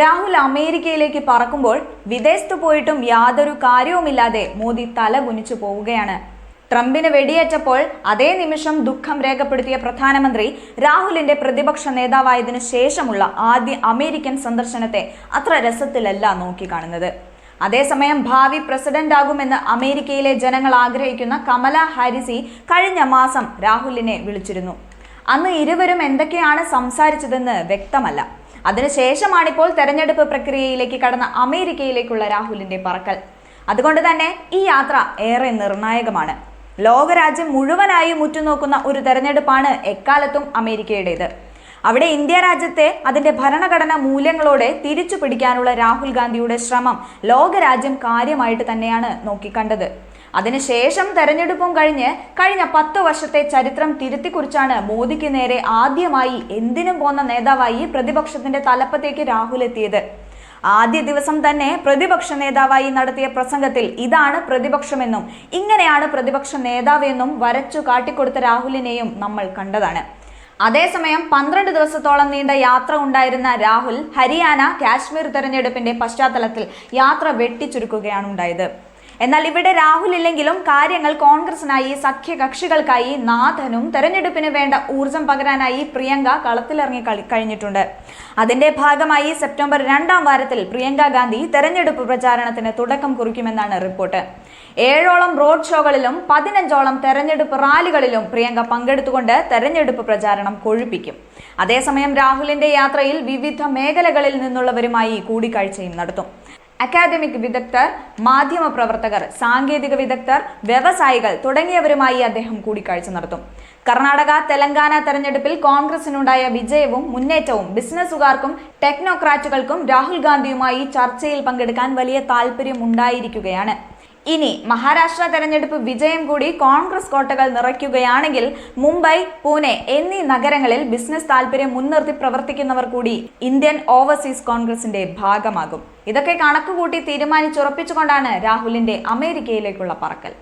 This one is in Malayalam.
രാഹുൽ അമേരിക്കയിലേക്ക് പറക്കുമ്പോൾ വിദേശത്ത് പോയിട്ടും യാതൊരു കാര്യവുമില്ലാതെ മോദി തല കുനിച്ചു പോവുകയാണ്. ട്രംപിന് വെടിയേറ്റപ്പോൾ അതേ നിമിഷം ദുഃഖം രേഖപ്പെടുത്തിയ പ്രധാനമന്ത്രി രാഹുലിന്റെ പ്രതിപക്ഷ നേതാവായതിനു ശേഷമുള്ള ആദ്യ അമേരിക്കൻ സന്ദർശനത്തെ അത്ര രസത്തിലല്ല നോക്കിക്കാണുന്നത് അതേസമയം ഭാവി പ്രസിഡന്റ് ആകുമെന്ന് അമേരിക്കയിലെ ജനങ്ങൾ ആഗ്രഹിക്കുന്ന കമല ഹാരിസി കഴിഞ്ഞ മാസം രാഹുലിനെ വിളിച്ചിരുന്നു. അന്ന് ഇരുവരും എന്തൊക്കെയാണ് സംസാരിച്ചതെന്ന് വ്യക്തമല്ല. അതിനുശേഷമാണിപ്പോൾ തെരഞ്ഞെടുപ്പ് പ്രക്രിയയിലേക്ക് കടന്ന അമേരിക്കയിലേക്കുള്ള രാഹുലിന്റെ പറക്കൽ. അതുകൊണ്ട് തന്നെ ഈ യാത്ര ഏറെ നിർണായകമാണ്. ലോകരാജ്യം മുഴുവനായും ഉറ്റുനോക്കുന്ന ഒരു തെരഞ്ഞെടുപ്പാണ് എക്കാലത്തും അമേരിക്കയുടേത്. അവിടെ ഇന്ത്യ രാജ്യത്തെ അതിന്റെ ഭരണഘടന മൂല്യങ്ങളോടെ തിരിച്ചു പിടിക്കാനുള്ള രാഹുൽ ഗാന്ധിയുടെ ശ്രമം ലോകരാജ്യം കാര്യമായിട്ട് തന്നെയാണ് നോക്കിക്കണ്ടത്. അതിനുശേഷം തെരഞ്ഞെടുപ്പും കഴിഞ്ഞ് കഴിഞ്ഞ പത്ത് വർഷത്തെ ചരിത്രം തിരുത്തിക്കുറിച്ചാണ് മോദിക്ക് നേരെ ആദ്യമായി എന്തിനും പോന്ന നേതാവായി പ്രതിപക്ഷത്തിന്റെ തലപ്പത്തേക്ക് രാഹുൽ എത്തിയത്. ആദ്യ ദിവസം തന്നെ പ്രതിപക്ഷ നേതാവായി നടത്തിയ പ്രസംഗത്തിൽ ഇതാണ് പ്രതിപക്ഷമെന്നും ഇങ്ങനെയാണ് പ്രതിപക്ഷ നേതാവ് എന്നും വരച്ചു കാട്ടിക്കൊടുത്ത രാഹുലിനെയും നമ്മൾ കണ്ടതാണ്. അതേസമയം പന്ത്രണ്ട് ദിവസത്തോളം നീണ്ട യാത്ര ഉണ്ടായിരുന്ന രാഹുൽ ഹരിയാന കാശ്മീർ തെരഞ്ഞെടുപ്പിന്റെ പശ്ചാത്തലത്തിൽ യാത്ര വെട്ടിച്ചുരുക്കുകയാണ് ഉണ്ടായത് എന്നാൽ ഇവിടെ രാഹുൽ ഇല്ലെങ്കിലും കാര്യങ്ങൾ കോൺഗ്രസിനായി സഖ്യകക്ഷികൾക്കായി നാഥനും തെരഞ്ഞെടുപ്പിന് വേണ്ട ഊർജം പകരാനായി പ്രിയങ്ക കളത്തിലിറങ്ങി കളി- കഴിഞ്ഞിട്ടുണ്ട്. അതിന്റെ ഭാഗമായി സെപ്റ്റംബർ രണ്ടാം വാരത്തിൽ പ്രിയങ്ക ഗാന്ധി തെരഞ്ഞെടുപ്പ് പ്രചാരണത്തിന് തുടക്കം കുറിക്കുമെന്നാണ് റിപ്പോർട്ട്. ഏഴോളം റോഡ് ഷോകളിലും പതിനഞ്ചോളം തെരഞ്ഞെടുപ്പ് റാലികളിലും പ്രിയങ്ക പങ്കെടുത്തുകൊണ്ട് തെരഞ്ഞെടുപ്പ് പ്രചാരണം കൊഴുപ്പിക്കും. അതേസമയം രാഹുലിന്റെ യാത്രയിൽ വിവിധ മേഖലകളിൽ നിന്നുള്ളവരുമായി കൂടിക്കാഴ്ചയും നടത്തും. അക്കാദമിക് വിദഗ്ധർ മാധ്യമ പ്രവർത്തകർ സാങ്കേതിക വിദഗ്ധർ വ്യവസായികൾ തുടങ്ങിയവരുമായി അദ്ദേഹം കൂടിക്കാഴ്ച നടത്തും. കർണാടക തെലങ്കാന തെരഞ്ഞെടുപ്പിൽ കോൺഗ്രസിനുണ്ടായ വിജയവും മുന്നേറ്റവും ബിസിനസ്സുകാർക്കും ടെക്നോക്രാറ്റുകൾക്കും രാഹുൽ ഗാന്ധിയുമായി ചർച്ചയിൽ പങ്കെടുക്കാൻ വലിയ താല്പര്യം ഉണ്ടായിരിക്കുകയാണ് ഇനി മഹാരാഷ്ട്ര തെരഞ്ഞെടുപ്പ് വിജയം കൂടി കോൺഗ്രസ് കോട്ടകൾ നിറയ്ക്കുകയാണെങ്കിൽ മുംബൈ പൂനെ എന്നീ നഗരങ്ങളിൽ ബിസിനസ് താല്പര്യം മുൻനിർത്തി പ്രവർത്തിക്കുന്നവർ കൂടി ഇന്ത്യൻ ഓവർസീസ് കോൺഗ്രസിന്റെ ഭാഗമാകും. ഇതൊക്കെ കണക്കുകൂട്ടി തീരുമാനിച്ചുറപ്പിച്ചുകൊണ്ടാണ് രാഹുലിന്റെ അമേരിക്കയിലേക്കുള്ള പറക്കൽ.